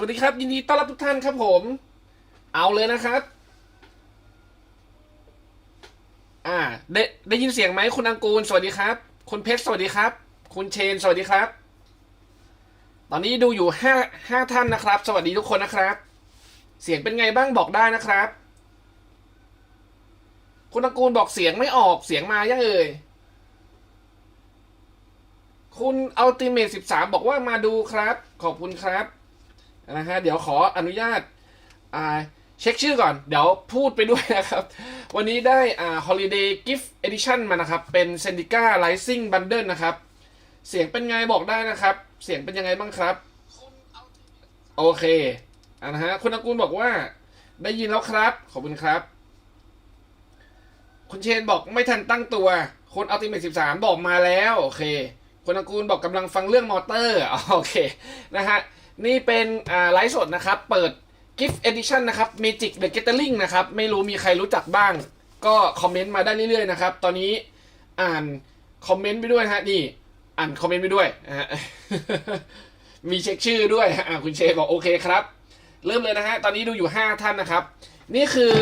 สวัสดีครับ ยินดีต้อนรับทุกท่านครับผม เอาเลยนะครับ อ่า ได้ได้ยินเสียงไหมคุณอังกูล สวัสดีครับ คุณเพชรสวัสดีครับ คุณเชน สวัสดีครับ ตอนนี้ดูอยู่ห้าห้าท่านนะครับ สวัสดีทุกคนนะครับ เสียงเป็นไงบ้างบอกได้นะครับ คุณอังกูลบอกเสียงไม่ออกเสียงมายังเอ่ยคุณอัลติเมท13บอกว่ามาดูครับ ขอบคุณครับ นะฮะเดี๋ยวขออนุญาตอ่าเช็คชื่อก่อน เดี๋ยวพูดไปด้วยนะครับ วันนี้ได้อ่า Holiday Gift Edition มานะครับ เป็น Sendica Rising Bundle นะครับ เสียงเป็นไงบอกได้นะครับ เสียงเป็นยังไงบ้างครับ โอเคอ่านะฮะคุณอากุลบอกว่าได้ยินแล้วครับ ขอบคุณครับ คุณเชนบอกไม่ทันตั้งตัว คนอัลติเมท13บอกมาแล้ว โอเค คุณอากูลบอกกำลังฟังเรื่องมอเตอร์ โอเค นะฮะ นี่เป็นอ่าไลฟ์สดนะครับ เปิด Gift Edition นะครับ Magic the Gathering นะครับ ไม่รู้มีใครรู้จักบ้าง ก็คอมเมนต์มาได้เรื่อยๆนะครับ ตอนนี้อ่านคอมเมนต์ไปด้วยนะฮะนี่ อ่านคอมเมนต์ไปด้วยฮะมีเช็คชื่อด้วยอ่าคุณเชบอกโอเคครับ เริ่มเลยนะฮะ ตอนนี้ดูอยู่ 5 ท่านนะครับ นี่คือ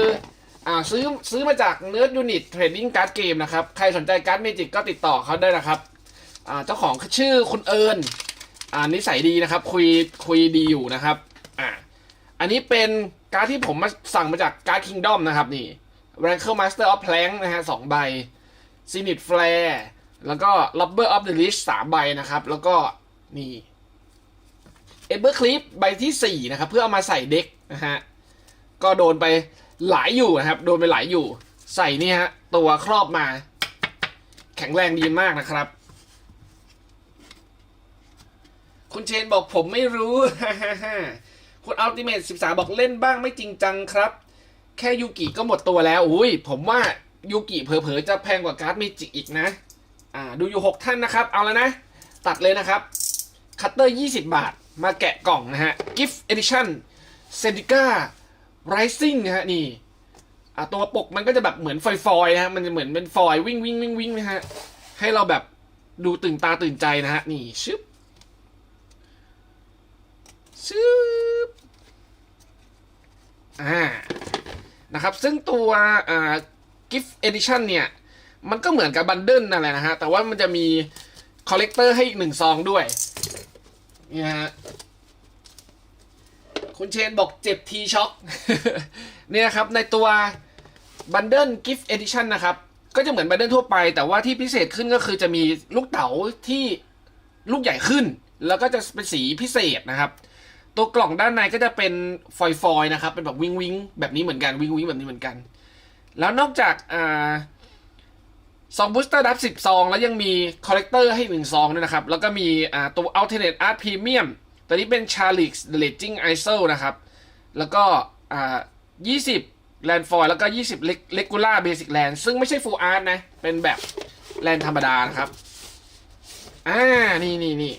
อ่าซื้อซื้อมาจาก Nerd Unit Trading Card Game นะครับ ใครสนใจการ์ดเมจิกก็ติดต่อเขาได้นะครับอ่าเจ้าของชื่อคุณเอิญ อ่านิสัยดีนะครับ คุยคุยดีอยู่นะครับอ่าอันนี้เป็นการ์ดที่ผมมาสั่งมาจากการ์ดคิงดอมนะครับนี่ r a n k l e Master of Plank นะฮะสองใบ c i n i t Flare แล้วก็ Rubber of the Leash สามใบนะครับ แล้วก็นี่ e v e r Clip ใบที่ 4 นะครับ เพื่อเอามาใส่เด็กนะฮะ ก็โดนไปหลายอยู่นะครับ โดนไปหลายอยู่ ใส่นี่ฮะ ตัวครอบมา แข็งแรงดีมากนะครับ คุณเชนบอกผมไม่รู้คุณอัลติเมท13 บอกเล่นบ้างไม่จริงจังครับ แค่ยูกิก็หมดตัวแล้วอุ้ยผมว่ายูกิเผลอๆจะแพงกว่าการ์ดเมจิอีกนะ อ่าดูอยู่ 6 ท่านนะครับ เอาแล้วนะ ตัดเลยนะครับ คัตเตอร์ 20 บาท มาแกะกล่องนะฮะ Gift Edition s e n d i c a Rising นะฮะ นี่อ่าตัวปกมันก็จะแบบเหมือนฟอยๆนะฮะ มันจะเหมือนเป็นฟอยวิ่งวิ่งวิ่งวิ่งนะฮะ ให้เราแบบดูตื่นตาตื่นใจนะฮะ นี่ชึบ ชึบอ่านะครับ ซึ่งตัวอ่า Gift Edition เนี่ย มันก็เหมือนกับบันเดิลนั่นแหละนะฮะ แต่ว่ามันจะมีคอลเลกเตอร์ให้อีกหนึ่งซองด้วยนี่ฮะคุณเชนบอกเจ็บทีช็อกเนี่ยครับ ในตัวบันเดิลกิฟต์เอดิชันนะครับ ก็จะเหมือนบันเดิลทั่วไป แต่ว่าที่พิเศษขึ้นก็คือจะมีลูกเต๋าที่ลูกใหญ่ขึ้น แล้วก็จะเป็นสีพิเศษนะครับ ตัวกล่องด้านในก็จะเป็นฟอยฟอยๆนะครับ เป็นแบบวิงวิงแบบนี้เหมือนกันวิงวิงแบบนี้เหมือนกัน แล้วนอกจากอ่าซองบูสเตอร์ดับสิบซอง แล้วยังมีคอลเลกเตอร์ให้หนึ่งซองด้วยนะครับ แล้วก็มีอ่าตัว Alternate Art Premium ตัวนี้เป็น Charlix The Raging Isle นะครับ แล้วก็อ่า20 Land Foil แล้วก็20 Regular Basic Land ซึ่งไม่ใช่ Full Art นะ เป็นแบบแลนธรรมดานะครับ อ่า นี่นี่นี่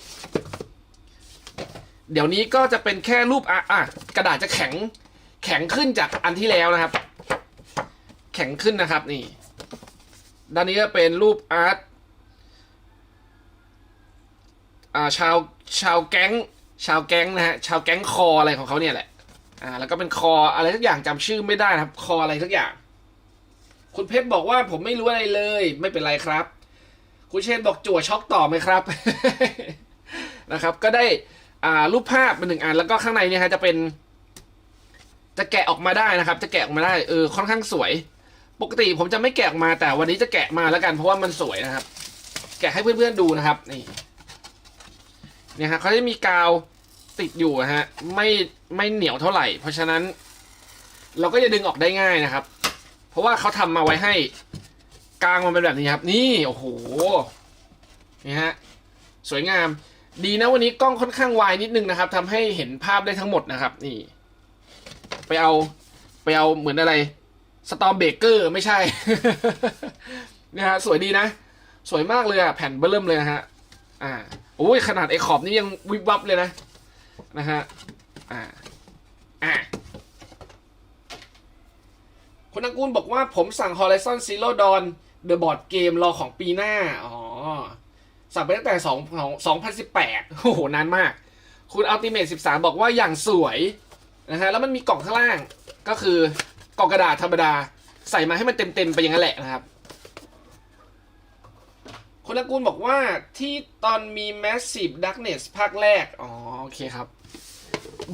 เดี๋ยวนี้ก็จะเป็นแค่รูปอะอะกระดาษจะแข็งแข็งขึ้นจากอันที่แล้วนะครับ แข็งขึ้นนะครับนี่ ด้านนี้ก็เป็นรูปอาร์ตอ่าชาวชาวแก๊งชาวแก๊งนะฮะชาวแก๊งคออะไรของเขาเนี่ยแหละอ่าแล้วก็เป็นคออะไรสักอย่างจำชื่อไม่ได้นะครับ คออะไรสักอย่าง คุณเพชรบอกว่าผมไม่รู้อะไรเลย ไม่เป็นไรครับ คุณเชนบอกจั่วช็อกต่อไหมครับนะครับ ก็ได้ รูปภาพเป็นหนึ่งอันแล้วก็ข้างในเนี่ยฮะจะเป็น จะแกะออกมาได้นะครับ จะแกะออกมาได้เออค่อนข้างสวย ปกติผมจะไม่แกะออกมาแต่วันนี้จะแกะมาแล้วกันเพราะว่ามันสวยนะครับ แกะให้เพื่อนๆดูนะครับนี่เนี่ยฮะเขาจะมีกาวติดอยู่นะฮะไม่ไม่เหนียวเท่าไหร่ เพราะฉะนั้น เราก็จะดึงออกได้ง่ายนะครับ เพราะว่าเขาทำมาไว้ให้กลางมันเป็นแบบนี้ครับ นี่โอ้โหนี่ฮะสวยงาม ดีนะวันนี้กล้องค่อนข้างวายนิดนึงนะครับทำให้เห็นภาพได้ทั้งหมดนะครับ นี่ ไปเอาไปเอาเหมือนอะไรสตอมเบเกอร์ไม่ใช่นี่ยฮะสวยดีนะ สวยมากเลยอะแผ่นเบิ่มเลยนะฮะ อ่าโอ้ยขนาดไอ้ขอบนี่ยังวิบวับเลยนะนะฮะอ่าอ่าคุณนังกูลบอกว่าผมสั่ง Horizon Zero Dawn The Board Game รอของปีหน้า อ๋อ สั่งไปตั้งแต่2 2018โอ้โหนานมาก คุณอัลติเมท13บอกว่าอย่างสวยนะฮะแล้วมันมีกล่องข้างล่างก็คือกล่องกระดาษธรรมดา ใส่มาให้มันเต็มๆไปอย่างนั้นแหละนะครับคุณอากูลบอกว่าที่ตอนมี Massive Darkness ภาคแรก อ๋อ โอเคครับ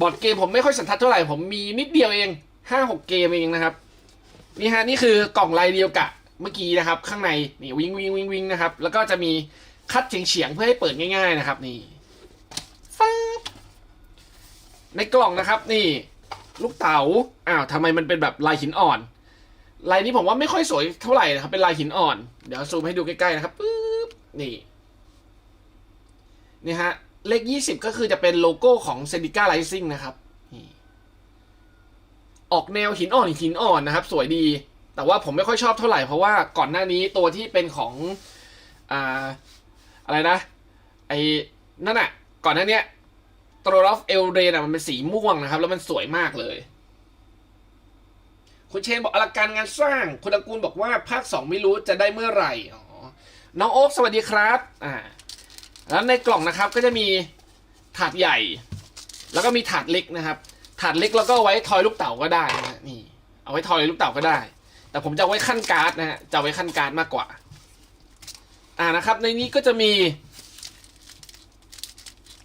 บอร์ดเกมผมไม่ค่อยสันทัดเท่าไหร่ ผมมีนิดเดียวเอง5-6เกมเองนะครับ นี่ฮะ นี่คือกล่องลายเดียวกับเมื่อกี้นะครับ ข้างใน นี่วิงวิงวิงวิงนะครับ แล้วก็จะมี คัดเฉียงๆเพื่อให้เปิดง่าย ๆนะครับนี่ฟ้าในกล่องนะครับนี่ลูกเต๋าอ้าวทำไมมันเป็นแบบลายหินอ่อน ลายนี้ผมว่าไม่ค่อยสวยเท่าไหร่นะครับ เป็นลายหินอ่อน เดี๋ยวซูมให้ดูใกล้ๆนะครับปึ๊บนี่นี่ฮะเลข 20 ก็คือจะเป็นโลโก้ของ s e n d i c a Rising นะครับออกแนวหินอ่อนหินอ่อนนะครับ สวยดี แต่ว่าผมไม่ค่อยชอบเท่าไหร่เพราะว่าก่อนหน้านี้ตัวที่เป็นของอ่า อะไรนะ ไอ้นั่นอะก่อนหน้าเนี้ยตรอฟเอลเรนอะมันเป็นสีม่วงนะครับ แล้วมันสวยมากเลย คุณเชนบอกอลังการงานสร้าง คุณตระกูลบอกว่าภาคสองไม่รู้จะได้เมื่อไหร่อ๋อน้องโอ๊คสวัสดีครับอ่าแล้วในกล่องนะครับก็จะมีถาดใหญ่ แล้วก็มีถาดเล็กนะครับ ถาดเล็กแล้วก็ไว้ทอยลูกเต๋าก็ได้นะฮะนี่ เอาไว้ทอยลูกเต๋าก็ได้ แต่ผมจะไว้ขั้นการ์ดนะฮะจะไว้ขั้นการ์ดมากกว่า อ่านะครับในนี้ก็จะมี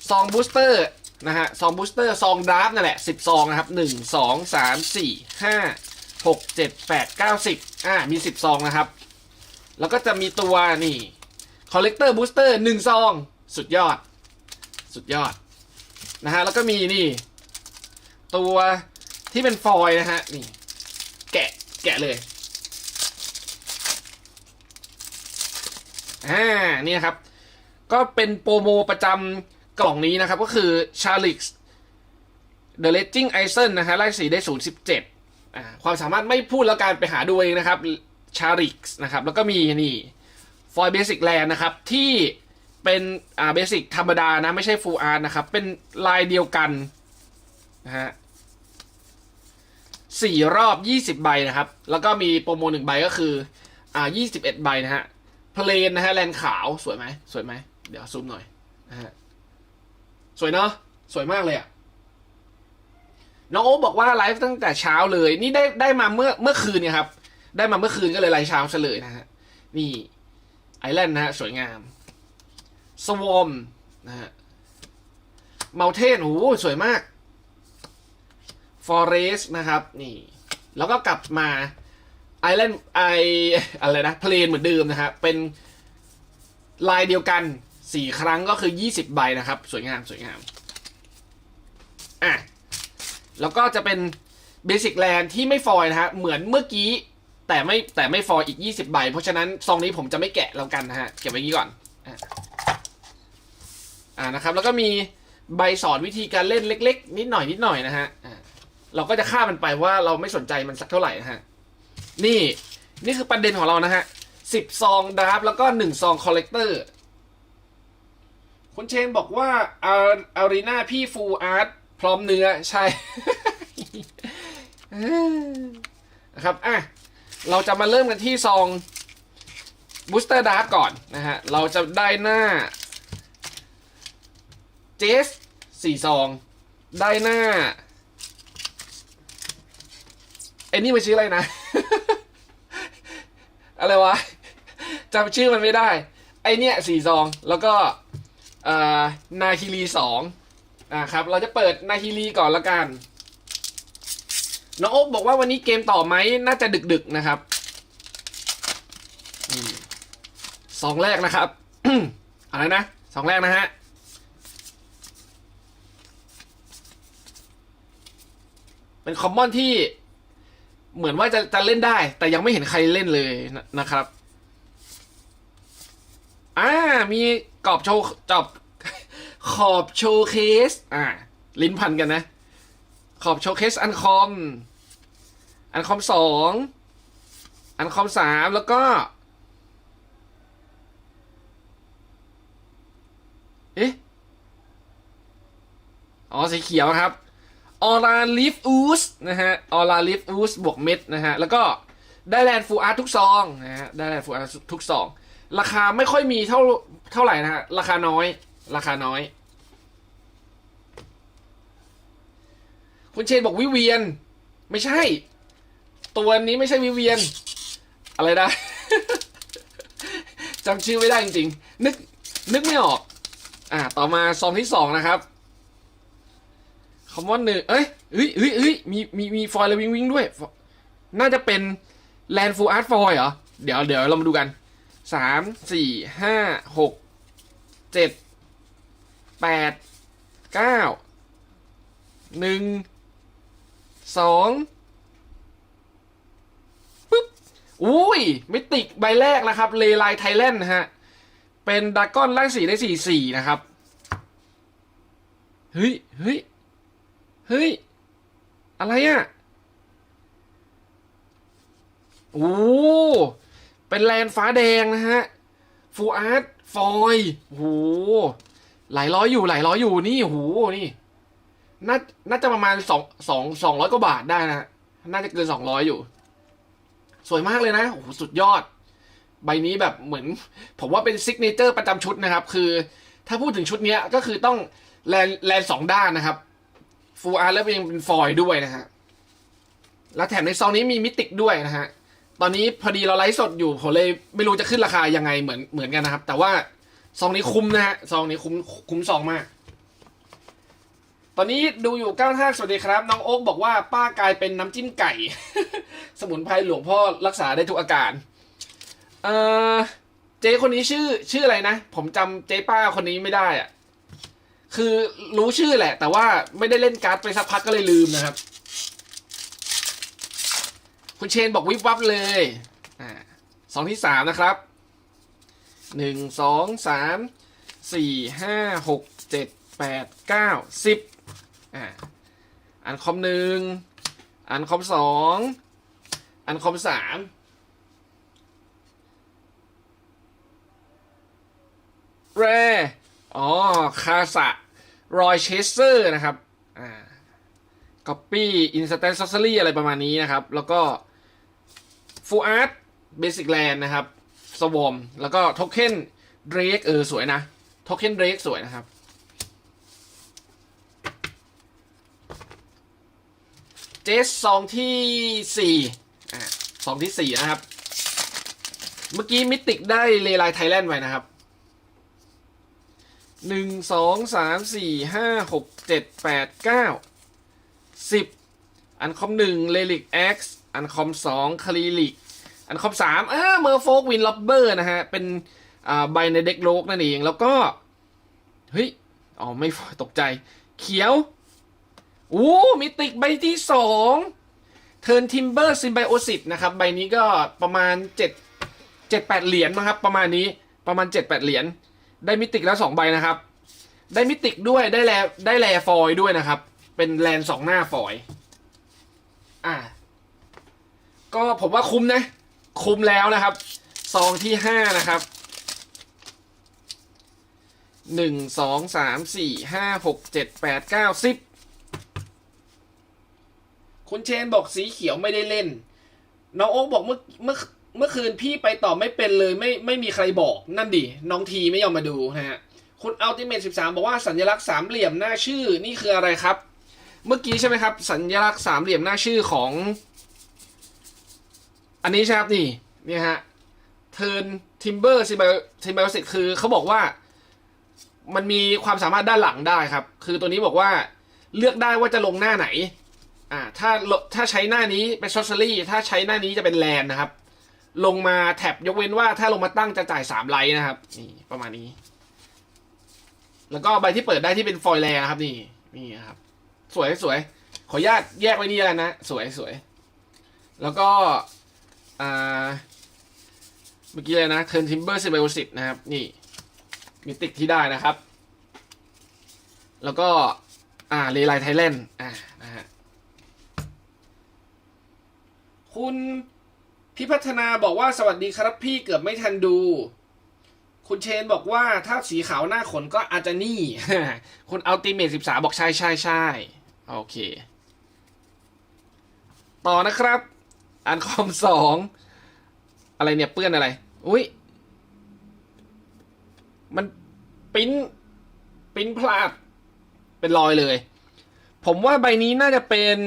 ซองบูสเตอร์นะฮะซองบูสเตอร์ซองดราฟนั่นแหละสิบซองนะครับหนึ่งสองสามสี่ห้าหกเจ็ดแปดเก้าสิบอ่ามีสิบซองนะครับ แล้วก็จะมีตัวนี่คอลเลกเตอร์บูสเตอร์หนึ่งซอง สุดยอด สุดยอดนะฮะแล้วก็มีนี่ ตัวที่เป็นฟอยล์นะฮะนี่ แกะแกะเลย อ่านี่นะครับ ก็เป็นโปรโมประจำกล่องนี้นะครับ ก็คือ c h a r l i x The Raging Eisen นะฮะไล่สีได้017อ่าความสามารถไม่พูดแล้วการไปหาดูเองนะครับ c h a r l i x นะครับ แล้วก็มีนี่ฟอยเบสิกแลนนะครับ ที่เป็นอ่าเบสิกธรรมดานะ ไม่ใช่ฟูลอาร์นะครับ เป็นลายเดียวกันนะฮะสี่รอบยี่สิบใบนะครับ แล้วก็มีโปรโมหนึ่งใบก็คืออ่ายี่สิบเอ็ดใบนะฮะ เพลนนะฮะแลนขาวสวยไหมสวยไหมเดี๋ยวซูมหน่อยนะฮะสวยเนาะสวยมากเลยอะน้องโอ๊บอกว่าไลฟ์ตั้งแต่เช้าเลย นี่ได้ได้มาเมื่อเมื่อคืนเนี่ยครับ ได้มาเมื่อคืนก็เลยไลฟ์เช้าเฉลยนะฮะนี่ไอแลนด์นะฮะสวยงามสวอมนะฮะเมลเทนโอ้โหสวยมากฟอเรสนะครับ นี่ แล้วก็กลับมา ไอแลนด์ไออะไรนะเพลนเหมือนเดิมนะฮะเป็นลายเดียวกันสี่ครั้งก็คือยี่สิบใบนะครับ สวยงามสวยงามอะแล้วก็จะเป็นเบสิกแลนที่ไม่ฟอยนะฮะเหมือนเมื่อกี้แต่ไม่แต่ไม่ฟอร์อีก 20 ใบ เพราะฉะนั้นซองนี้ผมจะไม่แกะแล้วกันนะฮะ เก็บไว้งี้ก่อน อ่านะครับ แล้วก็มีใบสอนวิธีการเล่นเล็ก ๆ นิดหน่อยนิดหน่อยนะฮะเราก็จะข้ามันไปว่าเราไม่สนใจมันสักเท่าไหร่นะฮะ นี่นี่คือประเด็นของเรานะฮะสิบซองดราฟแล้วก็หนึ่งซองคอลเลกเตอร์คุณเชนบอกว่าอาอารีนาพี่ฟูลอาร์ตพร้อมเนื้อใช่นะครับอะเราจะมาเริ่มกันที่ซองบูสเตอร์ดาร์ก่อนนะฮะ เราจะได้หน้าเจสสี่ซอง ได้หน้าไอ้นี่มันชื่ออะไรนะ อะไรวะจำชื่อมันไม่ได้ ไอเนี้ยสี่ซองแล้วก็นาฮิลีสองอ่าครับ เราจะเปิดนาฮิลีก่อนละกัน น้องโอ๊กบอกว่าวันนี้เกมต่อไหมน่าจะดึกๆนะครับสองแรกนะครับ อะไรนะสองแรกนะฮะเป็นคอมมอนที่ เหมือนว่าจะจะเล่นได้ แต่ยังไม่เห็นใครเล่นเลยนะนะครับอ่ามีกรอบโชว์จอบขอบโชว์เคสอ่าลิ้นพันกันนะ ขอบโชว์เคสอันคอม อันคอมสองอันคอมสามแล้วก็ เอ๊ะ อ๋อสีเขียวครับ ออราลิฟอูสนะฮะออราลิฟอูสบวกเม็ดนะฮะ แล้วก็ได้แลนด์ฟูอาร์ทุกซองนะฮะได้แลนด์ฟูอาร์ทุกซอง ราคาไม่ค่อยมีเท่าเท่าไหร่นะฮะ ราคาน้อย ราคาน้อย คุณเชนบอกวิเวียน ไม่ใช่ ตัวนี้ไม่ใช่วิเวียน อะไรนะจำชื่อไม่ได้จริงๆนึกนึกไม่ออก อ่า ต่อมาซองที่สองนะครับ คำว่าหนึ่งเอ้ยเฮ้ยเฮ้ยเฮ้ยมีมีมีฟอยล์และวิงวิงด้วย น่าจะเป็นแลนฟูอาร์ตฟอยเหรอ เดี๋ยวเดี๋ยวเรามาดูกันสามสี่ห้าหกเจ็ดแปดเก้าหนึ่งสองปึ๊บ อุ้ยมิติกใบแรกนะครับ เลไลไทแลนด์นะฮะ เป็นดากอนล่างสีได้สี่สี่นะครับ เฮ้ยเฮ้ย เฮ้ย อะไรอะ่ะโอ้เป็นแลนฟ้าแดงนะฮะ ฟูอาร์ตฟอยโอ้หหลายร้อยอยู่หลายร้อยอยู่นี่โอ้โหนี่ น่า น่าจะประมาณสองสองสองร้อยกว่าบาทได้นะน่าจะเกินสองร้อยอยู่ สวยมากเลยนะโอ้สุดยอด ใบนี้แบบเหมือน ผมว่าเป็นซิกเนเจอร์ประจำชุดนะครับ คือ ถ้าพูดถึงชุดนี้ก็คือต้องแลนแลนสองด้านนะครับ ฟูอาร์แล้วยังเป็นฟอยล์ด้วยนะฮะ แล้วแถมในซองนี้มีมิติกด้วยนะฮะ ตอนนี้พอดีเราไลฟ์สดอยู่ผมเลยไม่รู้จะขึ้นราคายังไงเหมือนเหมือนกันนะครับ แต่ว่าซองนี้คุ้มนะฮะ ซองนี้คุ้มคุ้มซองมาก ตอนนี้ดูอยู่ก้าวท่าสวัสดีครับ น้องโอ๊กบอกว่าป้ากลายเป็นน้ำจิ้มไก่ สมุนไพรหลวงพ่อรักษาได้ทุกอาการ เอ่อเจ๊คนนี้ชื่อชื่ออะไรนะ ผมจำเจ๊ป้าคนนี้ไม่ได้อะ คือรู้ชื่อแหละ แต่ว่าไม่ได้เล่นการ์ดไปสักพักก็เลยลืมนะครับ คุณเชนบอกวิบวับเลยอ่าสองที่สามนะครับหนึ่งสองสามสี่ห้าหกเจ็ดแปดเก้าสิบอ่าอันคอมหนึ่งอันคอมสองอันคอมสามแร อ๋อ คาสะรอยเชสเซอร์นะครับ อ่า Copy Instant Sorcery อะไรประมาณนี้นะครับ แล้วก็ Full Art Basic Land นะครับ Swarm แล้วก็ Token Drake เออ สวยนะ Token Drake สวยนะครับ เจสซองที่สี่อ่าซองที่สี่นะครับ เมื่อกี้มิติกได้เลไลไทยแลนด์ไว้นะครับ หนึ่งสองสามสี่ห้าหกเจ็ดแปดเก้าสิบอันคอมหนึ่งเลลิกเอ็กซ์อันคอมสองคาริลิกอันคอมสามเออเมอร์โฟกวินล็อบเบอร์นะฮะ เป็นอ่าใบในเด็กโลกนั่นเอง แล้วก็ เฮ้ย อ๋อ ไม่ตกใจ เขียวโอ้มิติกใบที่สองเทิร์นทิมเบอร์ซิมไบโอซิตนะครับ ใบนี้ก็ประมาณเจ็ดเจ็ดแปดเหรียญมั้งครับ ประมาณนี้ประมาณเจ็ดแปดเหรียญ ได้มิติกแล้วสองใบนะครับ ได้มิติกด้วยได้แลได้แลฟอยล์ด้วยนะครับ เป็นแลนสองหน้าฟอยล์อ่า ก็ผมว่าคุ้มนะ คุ้มแล้วนะครับ ซองที่ห้านะครับหนึ่งสองสามสี่ห้าหกเจ็ดแปดเก้าสิบคุณเชนบอกสีเขียวไม่ได้เล่น น้องโอ๊กบอกเมื่อเมื่อ เมื่อคืนพี่ไปต่อไม่เป็นเลยไม่ไม่มีใครบอกนั่นดิน้องทีไม่ยอมมาดูนะฮะคุณอัลติเมทสิบสามบอกว่าสัญลักษณ์สามเหลี่ยมหน้าชื่อนี่คืออะไรครับ เมื่อกี้ใช่ไหมครับ สัญลักษณ์สามเหลี่ยมหน้าชื่อของ อันนี้ใช่ครับนี่นี่ฮะเทิร์นทิมเบอร์ซิมไบซิมไบโอสิคือเขาบอกว่ามันมีความสามารถด้านหลังได้ครับ คือตัวนี้บอกว่าเลือกได้ว่าจะลงหน้าไหน อ่า ถ้าถ้าใช้หน้านี้เป็นซอสเซอรี่ ถ้าใช้หน้านี้จะเป็นแลนนะครับ ลงมาแท็บยกเว้นว่าถ้าลงมาตั้งจะจ่ายสามไลท์นะครับนี่ประมาณนี้ แล้วก็ใบที่เปิดได้ที่เป็นฟอยล์แลนะครับนี่นี่นะครับ สวยสวยขออนุญาตแยกไว้นี่แล้วกันนะ สวยสวยแล้วก็อ่าเมื่อกี้เลยนะเทิร์นทิมเบอร์ซิเบลสิตนะครับ นี่มิติกที่ได้นะครับ แล้วก็อ่าเลไลไทยแลนด์อ่านะฮะคุณ พิพัฒนาบอกว่าสวัสดีครับพี่เกือบไม่ทันดู คุณเชนบอกว่าถ้าสีขาวหน้าขนก็อาจจะนี่คุณอัลติเมทสิบสาบอกใช่ใช่ใช่โอเค ต่อนะครับ อันคอมสองอะไรเนี่ยเปื้อนอะไร อุ้ยมันปิ้นปิ้นพลาด เป็นรอยเลย ผมว่าใบนี้น่าจะเป็น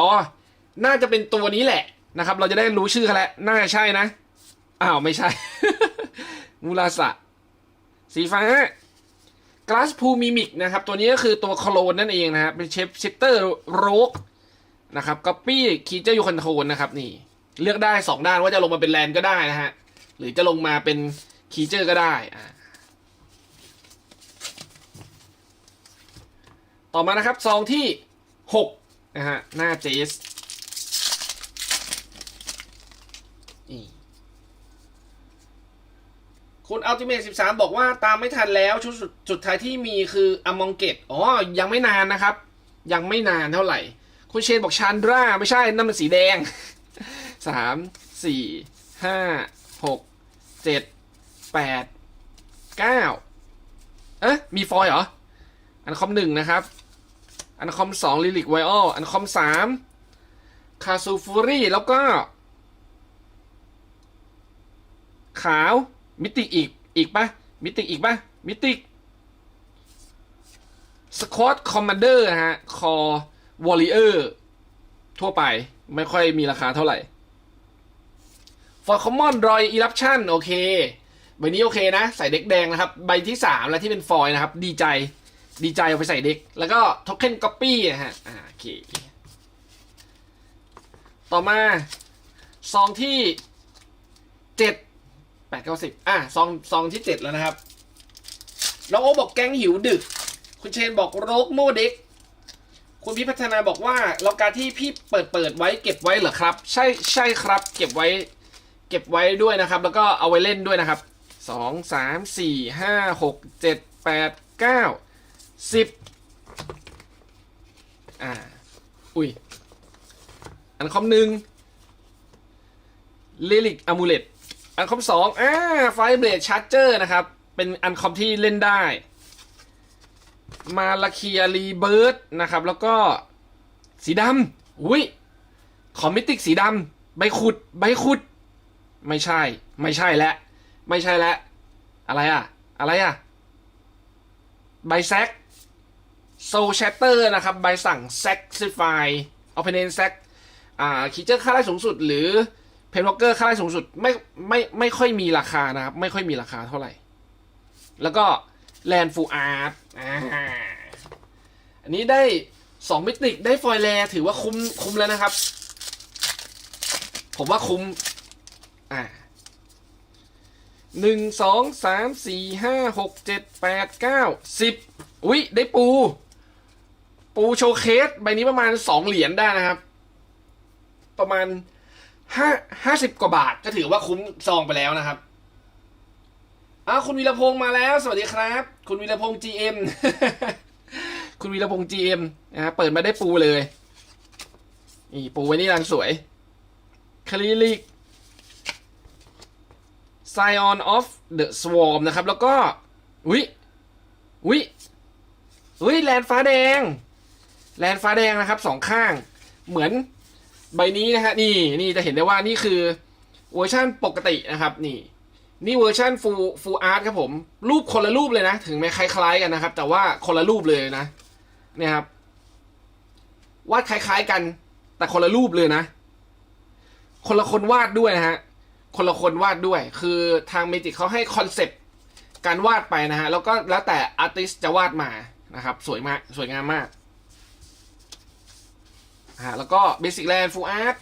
อ๋อ น่าจะเป็นตัวนี้แหละ นะครับ เราจะได้รู้ชื่อเขาแล้วน่าจะใช่นะ อ้าวไม่ใช่ มูราสะ สีฟ้ากลาสพูมิมิกนะครับ ตัวนี้ก็คือตัวโคลนนั่นเองนะครับเป็นเชฟชิปเตอร์โรกนะครับก๊อปปี้คีเจอร์ยูคอนโทรนะครับ นี่ เลือกได้สองด้านว่าจะลงมาเป็นแลนก็ได้นะฮะ หรือจะลงมาเป็นคีเจอร์ก็ได้อ่าต่อมานะครับ ซองที่หกนะฮะ หน้าเจสนี่ คุณอัลติเมท13 บอกว่าตามไม่ทันแล้วชุดสุดท้ายที่มีคืออมองเกตอ๋อ ยังไม่นานนะครับ ยังไม่นานเท่าไหร่ คุณเชนบอกชันดราไม่ใช่นั่นมันสีแดงสามสี่ห้าหกเจ็ดแปดเก้าเอ๊ะ มีฟอยเหรอ อันคอมหนึ่งนะครับ อันคอมสองลิลิกไวออลอันคอมสามคาซูฟูรี่แล้วก็ ขาว มิติอีกอีกปะมิติอีกปะมิติสคอตคอมมานเดอร์นะฮะ คอวอลเลเยอร์ทั่วไปไม่ค่อยมีราคาเท่าไหร่ For Common Roy Eruption โอเค ใบนี้โอเคนะ ใส่เด็กแดงนะครับ ใบที่ 3 แล้วที่เป็นฟอยนะครับ ดีใจดีใจเอาไปใส่เด็ก แล้วก็ Token Copy นะฮะโอเค ต่อมา ซองที่ 7 8 9 10อะซองซองที่7แล้วนะครับ น้องโอบอกแก๊งหิวดึก คุณเชนบอกโรกโมเด็ก คุณพี่พัฒนาบอกว่าเราการที่พี่เปิดเปิดไว้เก็บไว้เหรอครับ ใช่ใช่ครับ เก็บไว้ เก็บไว้ด้วยนะครับ แล้วก็เอาไว้เล่นด้วยนะครับสองสามสี่ห้าหกเจ็ดแปดเก้าสิบอ่า อุ้ย อันคอมหนึ่งลิลิกอะมูเลต อันคอมสองอ่าไฟเบรดชาร์เจอร์นะครับ เป็นอันคอมที่เล่นได้ มาลาเคียรีเบิร์ดนะครับ แล้วก็สีดำอุ้ยคอมมิติกสีดำใบขุด ใบขุด ไม่ใช่ ไม่ใช่แล้วไม่ใช่แล้วอะไรอะอะไรอะใบแซกโซแชตเตอร์นะครับ ใบสั่งแซกซิฟายออเพนเนนแซกอ่าคีเจอร์ค่าได้สูงสุดหรือ เพนวอเกอร์ค่าได้สูงสุดไม่ไม่ไม่ค่อยมีราคานะครับ ไม่ค่อยมีราคาเท่าไหร่ แล้วก็แลนฟูอาร์ตอันนี้ได้สองมิติได้ฟอยแลถือว่าคุ้มคุ้มแล้วนะครับ ผมว่าคุ้ม อ่าหนึ่งสองสามสี่ห้าหกเจ็ดแปดเก้าสิบอุ้ยได้ปู ปูโชว์เคส ใบนี้ประมาณสองเหรียญได้นะครับ ประมาณ ห้าห้าสิบกว่าบาทก็ถือว่าคุ้มซองไปแล้วนะครับอ้าวคุณวีรพงศ์มาแล้ว สวัสดีครับ คุณวีรพงศ์ GM คุณวีรพงศ์ GM นะเปิดมาได้ปูเลยนี่ปูไว้นี่รังสวยคลีลิก Scion of the Swarm นะครับ แล้วก็อุ้ยอุ้ยอุ้ยแลนฟ้าแดง แลนฟ้าแดงนะครับสองข้าง เหมือน ใบนี้นะฮะนี่นี่จะเห็นได้ว่านี่คือเวอร์ชันปกตินะครับนี่นี่เวอร์ชันฟูฟูอาร์ตครับผม รูปคนละรูปเลยนะ ถึงแม้คล้ายๆกันนะครับ แต่ว่าคนละรูปเลยนะเนี่ยครับวาดคล้าย ๆกัน แต่คนละรูปเลยนะ คนละคนวาดด้วยนะฮะคนละคนวาดด้วย คือทางเมจิกเขาให้คอนเซปต์การวาดไปนะฮะแล้วก็แล้วแต่อาร์ติสจะวาดมานะครับ สวยมากสวยงามมาก ฮะแล้วก็เบสิกแลนด์ฟูอาร์ต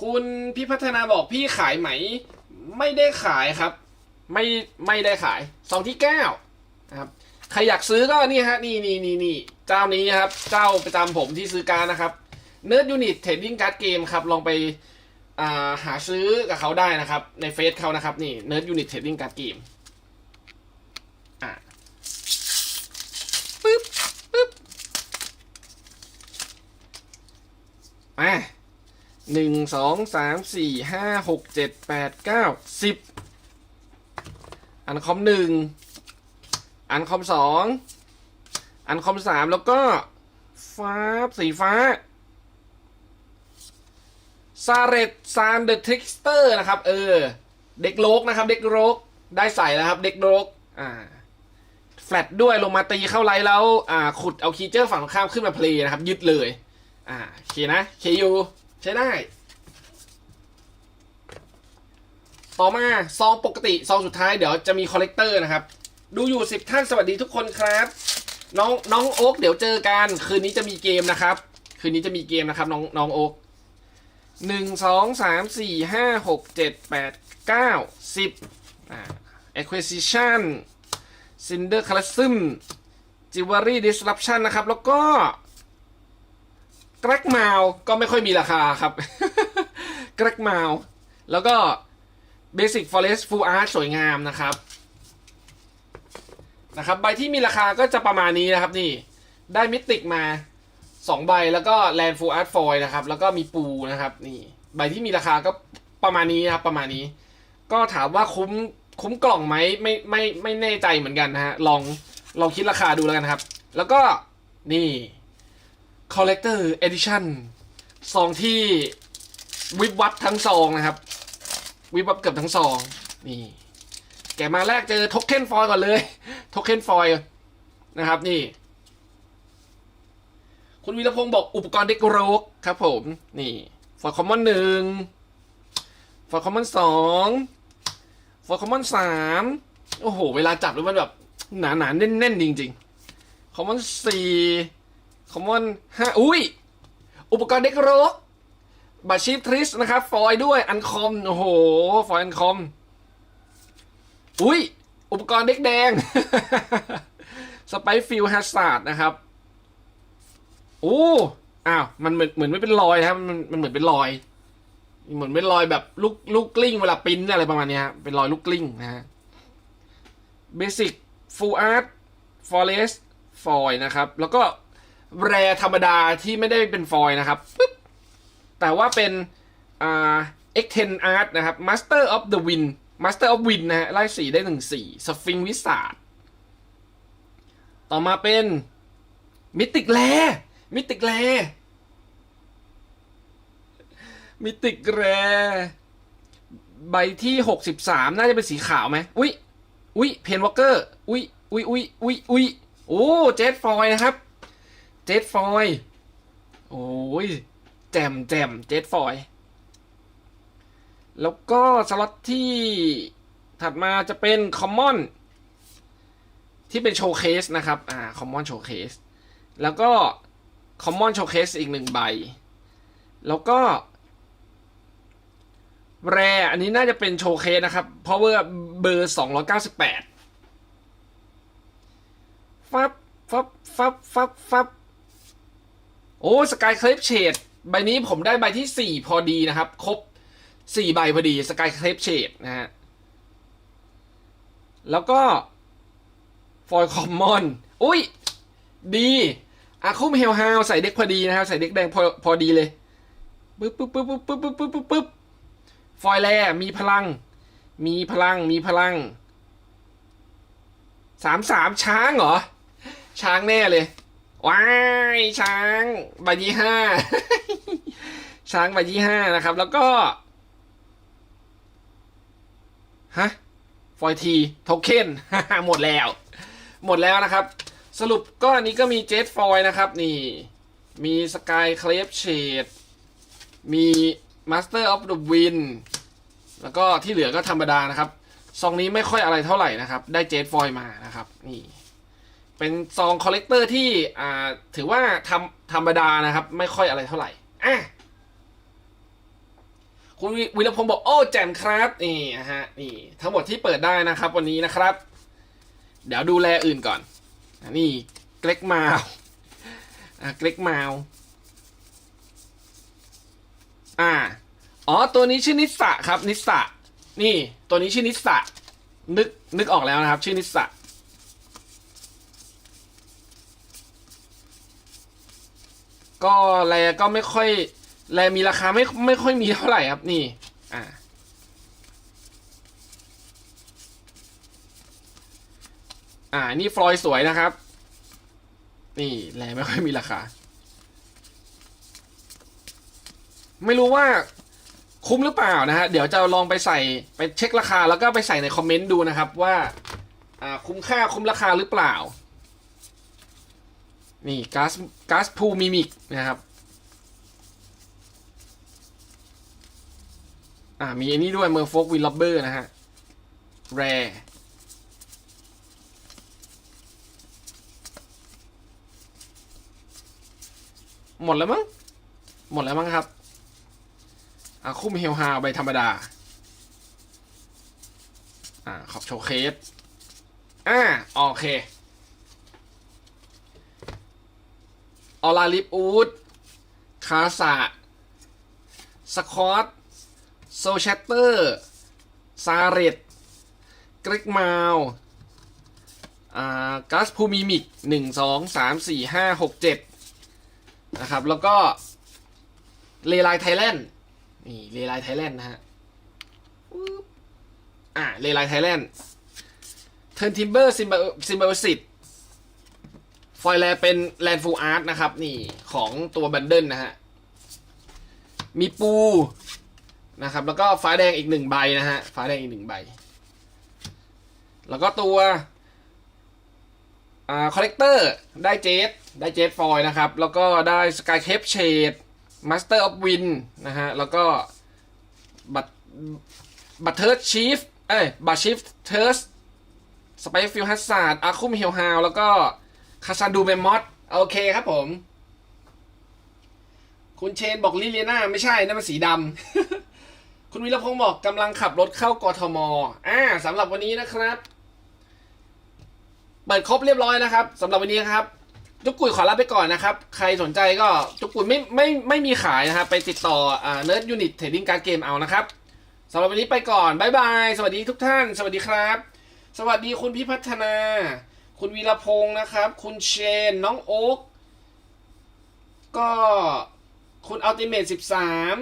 คุณพี่พัฒนาบอกพี่ขายไหม ไม่ได้ขายครับ ไม่ไม่ได้ขายซองที่เก้านะครับใครอยากซื้อก็นี่ฮะนี่นี่นี่นี่เจ้านี้ครับ เจ้าประจำผมที่ซื้อการนะครับเนิร์ดยูนิตเทรดดิ้งการ์ดเกมครับ ลองไปาหาซื้อกับเขาได้นะครับ ในเฟซเขานะครับ นี่เนิร์ดยูนิตเทรดดิ้งการ์ดเกมอะปึ๊บปึ๊บ อะหนึ่งสองสามสี่ห้าหกเจ็ดแปดเก้าสิบอันคอมหนึ่งอันคอมสองอันคอมสามแล้วก็ฟ้าสีฟ้าซาเรตซานเดอะทริกสเตอร์นะครับ เออ เด็กโลกนะครับ เด็กโลกได้ใส่แล้วครับ เด็กโลกอ่าแฟลตด้วยลงมาตีเข้าไลแล้ว อ่า ขุดเอาคีเจอร์ฝั่งข้ามขึ้นมาเพลย์นะครับ ยึดเลย อ่าเคนะเคยูใช้ได้ ต่อมาซองปกติซองสุดท้ายเดี๋ยวจะมีคอลเลกเตอร์นะครับ ดูอยู่สิบท่านสวัสดีทุกคนครับ น้องน้องโอ๊กเดี๋ยวเจอกันคืนนี้จะมีเกมนะครับ คืนนี้จะมีเกมนะครับน้องน้องโอ๊กหนึ่งสองสามสี่ห้าหกเจ็ดแปดเก้าสิบอ่า acquisition cinder classism jewelry disruption นะครับ แล้วก็ กร็กมาวก็ไม่ค่อยมีราคาครับ กร็กมาวแล้วก็ Basic Forest Full Art สวยงามนะครับนะครับใบที่มีราคาก็จะประมาณนี้นะครับนี่ได้มิติกมา 2 ใบแล้วก็ Land Full Art Foil นะครับ แล้วก็มีปูนะครับ นี่ ใบที่มีราคาก็ประมาณนี้นะครับ ประมาณนี้ ก็ถามว่าคุ้มคุ้มกล่องไหมไม่ไม่ไม่แน่ใจเหมือนกันนะฮะลองลองคิดราคาดูแล้วกันครับ แล้วก็นี่ Collector Edition ซองที่วิบวับทั้งซองนะครับ วิบวับเกือบทั้งซอง นี่ แกมาแรกเจอโทเค็นฟอยก่อนเลยโทเค็นฟอยนะครับนี่ คุณวีรพงศ์บอกอุปกรณ์เด็กโรกครับผม นี่ฟอยคอมมอนหนึ่งฟอยคอมมอนสองฟอยคอมมอนสามโอ้โห เวลาจับแล้วมันแบบ หนาหนาแน่นแน่นๆจริงๆคอมมอนสี่ คอมมอนห้าอุ้ย อุปกรณ์เด็กโรกบัตรชีพทริสนะครับ ฟอยด้วยอันคอม โอ้โห ฟอยอันคอม อุ้ย อุปกรณ์เด็กแดง สไปฟิลแฮสซาร์ดนะครับ โอ้อ้าว มันเหมือนเหมือนไม่เป็นรอยนะครับ มันมันเหมือนเป็นรอย เหมือนเป็นรอยแบบลูกลูกกลิ้งเวลาปิ้นอะไรประมาณนี้ยฮะเป็นรอยลูกกลิ้งนะฮะเบสิกฟูลอาร์ตฟอเรสฟอยนะครับ แล้วก็ แรธรรมดาที่ไม่ได้เป็นฟอยนะครับปึ๊บแต่ว่าเป็นอ่า X10 Art นะครับ Master of the Wind Master of Wind นะฮะไล่สีได้หนึ่งสีสฟิงวิสาดต่อมาเป็นมิติกแลมิติกแลมิติกแรใบที่หกสิบสามน่าจะเป็นสีขาวไหมอุ้ยอุ้ยเพนวอลเกอร์อุ้ยอุ้ยอุ้ยอุ้ยอุ้ยโอ้เจดฟอยนะครับ เจดฟอย โอ้ยแจมแจมเจดฟอย แล้วก็สล็อตที่ถัดมาจะเป็น Common ที่เป็นโชว์เคสนะครับ อ่า Common Showcase แล้วก็ Common Showcase อีกหนึ่งใบ แล้วก็ แรอันนี้น่าจะเป็นโชว์เคสนะครับ เพราะว่าเบอร์298ฟับ ฟับ ฟับ ฟับ ฟับ โอ้สกายเคลปเชดใบนี้ผมได้ใบที่ 4 พอดีนะครับ ครบสี่ใบพอดีสกายเคลปเชดนะฮะ แล้วก็ฟอยคอมมอน อุ้ย ดีอาคุมเฮลฮาวใส่เด็กพอดีนะครับ ใส่เด็กแดงพอพอดีเลยปึ๊บปึ๊บปึ๊บปึ๊บปึ๊บปึ๊บปึ๊บปึ๊บฟอยแลมีพลัง มีพลังมีพลังสามสามช้างเหรอ ช้างแน่เลย ว้ายช้างใบที่ห้าช้างใบที่ห้านะครับ แล้วก็ฮะฟอยทีโทเค็นหมดแล้ว หมดแล้วนะครับ สรุปก็อันนี้ก็มีเจ t ฟอยนะครับ นี่ มีสกายเคลปเชดมีมาสเตอร์ออฟเดอะวินแล้วก็ที่เหลือก็ธรรมดานะครับซองนี้ไม่ค่อยอะไรเท่าไหร่นะครับ ได้เจ t ฟอยมานะครับ นี่ เป็นซองคอลเลกเตอร์ที่อ่าถือว่าทำธรรมดานะครับ ไม่ค่อยอะไรเท่าไหร่อะคุณวิรพงศ์บอกโอ้แจ่มครับนี่นะฮะนี่ทั้งหมดที่เปิดได้นะครับ วันนี้นะครับ เดี๋ยวดูแลอื่นก่อนนี่เกร็กมาวอะเกร็กมาวอ่าอ๋อตัวนี้ชื่อนิสสะครับนิสสะนี่ตัวนี้ชื่อนิสสะนึกนึกออกแล้วนะครับ ชื่อนิสสะ ก็แลก็ไม่ค่อยแลมีราคาไม่ไม่ค่อยมีเท่าไหร่ครับนี่ อ่าอ่านี่ฟลอยสวยนะครับ นี่แลไม่ค่อยมีราคา ไม่รู้ว่าคุ้มหรือเปล่านะฮะ เดี๋ยวจะลองไปใส่ไปเช็คราคาแล้วก็ไปใส่ในคอมเมนต์ดูนะครับว่า อ่าคุ้มค่าคุ้มราคาหรือเปล่า นี่ก๊าซก๊าซพูมิมิกนะครับ อ่ามีอันนี้ด้วยเมอร์โฟกวิลล็อบเบอร์นะฮะ แรหมดแล้วมั้ง หมดแล้วมั้งครับอ่าคุ้มเฮลฮาวใบธรรมดา อ่า ขอบโชว์เคส อ่า โอเค ออลาลิปอูดคาสะสคอตโซเชตเตอร์ซาเรตกริกมาวกัสพูมิมิกหนึ่งสองสามสี่ห้าหกเจ็ดนะครับ แล้วก็เลไลไทยแลนด์นี่เลไลไทยแลนด์นะฮะอ่าเลไลไทยแลนด์เทิร์นทิมเบอร์ซิมบซิมบอร์สิต ฟอยแลเป็นแลนฟูอาร์ตนะครับ นี่ของตัวบันเดิลนะฮะ มีปูนะครับ แล้วก็ฟ้าแดงอีกหนึ่งใบนะฮะ ฟ้าแดงอีกหนึ่งใบ แล้วก็ตัวอ่าคอลเลกเตอร์ได้เจสได้เจสฟอยนะครับ แล้วก็ได้สกายเคปเชดมาสเตอร์ออฟวินนะฮะ แล้วก็บัตบัตเทิร์ชีฟเอ้ยบัตชีฟเทิร์สสไปฟิลฮัสซาร์ดอาคุมเฮลฮาวแล้วก็ คาซันดูเบมอสโอเคครับผม คุณเชนบอกลิเลียนาไม่ใช่นั่นมันสีดำ คุณวิรพงศ์บอกกำลังขับรถเข้ากทม อ่าสำหรับวันนี้นะครับเปิดครบเรียบร้อยนะครับสำหรับวันนี้ครับ จุกกุยขอลาไปก่อนนะครับ ใครสนใจก็จุกกุยไม่ไม่ไม่มีขายนะครับ ไปติดต่ออ่าเนิร์ดยูนิตเทรดดิ้งการเกมเอานะครับสำหรับวันนี้ไปก่อน บ๊ายบาย สวัสดีทุกท่าน สวัสดีครับ สวัสดีคุณพิพัฒนา คุณวีรพงศ์นะครับ คุณเชน น้องโอ๊กก็คุณอัลติเมทสิบสาม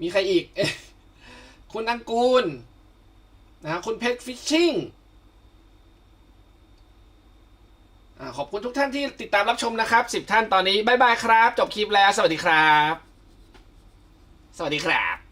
มีใครอีก คุณอังกูลนะฮะคุณเพชรฟิชชิ่งขอบคุณทุกท่านที่ติดตามรับชมนะครับสิบท่านตอนนี้ บ๊ายบายครับ จบคลิปแล้ว สวัสดีครับ สวัสดีครับ